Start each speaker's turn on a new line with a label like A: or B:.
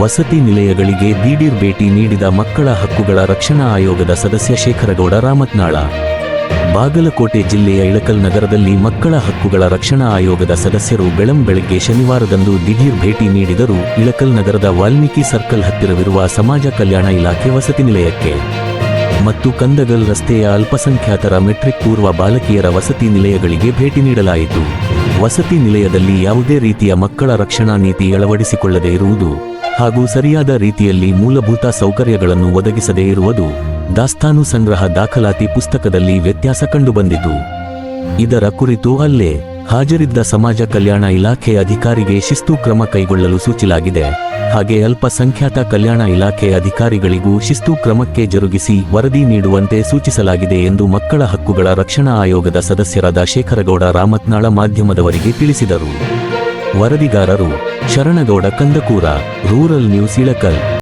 A: ವಸತಿ ನಿಲಯಗಳಿಗೆ ದಿಢೀರ್ ಭೇಟಿ ನೀಡಿದ ಮಕ್ಕಳ ಹಕ್ಕುಗಳ ರಕ್ಷಣಾ ಆಯೋಗದ ಸದಸ್ಯ ಶೇಖರಗೌಡ ರಾಮತ್ನಾಳ. ಬಾಗಲಕೋಟೆ ಜಿಲ್ಲೆಯ ಇಳಕಲ್ ನಗರದಲ್ಲಿ ಮಕ್ಕಳ ಹಕ್ಕುಗಳ ರಕ್ಷಣಾ ಆಯೋಗದ ಸದಸ್ಯರು ಬೆಳಂ ಬೆಳಗ್ಗೆ ಶನಿವಾರದಂದು ದಿಢೀರ್ ಭೇಟಿ ನೀಡಿದರು. ಇಳಕಲ್ ನಗರದ ವಾಲ್ಮೀಕಿ ಸರ್ಕಲ್ ಹತ್ತಿರವಿರುವ ಸಮಾಜ ಕಲ್ಯಾಣ ಇಲಾಖೆ ವಸತಿ ನಿಲಯಕ್ಕೆ. ಮತ್ತು ಕಂದಗಲ್ ರಸ್ತೆಯ ಅಲ್ಪಸಂಖ್ಯಾತರ ಮೆಟ್ರಿಕ್ ಪೂರ್ವ ಬಾಲಕಿಯರ ವಸತಿ ನಿಲಯಗಳಿಗೆ ಭೇಟಿ ನೀಡಲಾಯಿತು. ವಸತಿ ನಿಲಯದಲ್ಲಿ ಯಾವುದೇ ರೀತಿಯ ಮಕ್ಕಳ ರಕ್ಷಣಾ ನೀತಿ ಅಳವಡಿಸಿಕೊಳ್ಳದೇ ಇರುವುದು. ಹಾಗೂ ಸರಿಯಾದ ರೀತಿಯಲ್ಲಿ ಮೂಲಭೂತ ಸೌಕರ್ಯಗಳನ್ನು ಒದಗಿಸದೇ ಇರುವುದು ದಾಸ್ತಾನು ಸಂಗ್ರಹ ದಾಖಲಾತಿ ಪುಸ್ತಕದಲ್ಲಿ ವ್ಯತ್ಯಾಸ ಕಂಡುಬಂದಿತು. ಇದರ ಕುರಿತು ಅಲ್ಲೇ ಹಾಜರಿದ್ದ ಸಮಾಜ ಕಲ್ಯಾಣ ಇಲಾಖೆ ಅಧಿಕಾರಿಗೆ ಶಿಸ್ತು ಕ್ರಮ ಕೈಗೊಳ್ಳಲು ಸೂಚಿಲಾಗಿದೆ. ಹಾಗೆ ಅಲ್ಪಸಂಖ್ಯಾತ ಕಲ್ಯಾಣ ಇಲಾಖೆ ಅಧಿಕಾರಿಗಳಿಗೂ ಶಿಸ್ತು ಕ್ರಮಕ್ಕೆ ಜರುಗಿಸಿ ವರದಿ ನೀಡುವಂತೆ ಸೂಚಿಸಲಾಗಿದೆ ಎಂದು ಮಕ್ಕಳ ಹಕ್ಕುಗಳ ರಕ್ಷಣಾ ಆಯೋಗದ ಸದಸ್ಯರಾದ ಶೇಖರಗೌಡ ರಾಮತ್ನಾಳ ಮಾಧ್ಯಮದವರಿಗೆ ತಿಳಿಸಿದರು. ವರದಿಗಾರರು ಶರಣಗೌಡ ಕಂದಕೂರ ರೂರಲ್ ನ್ಯೂಸ್ ಇಳಕಲ್.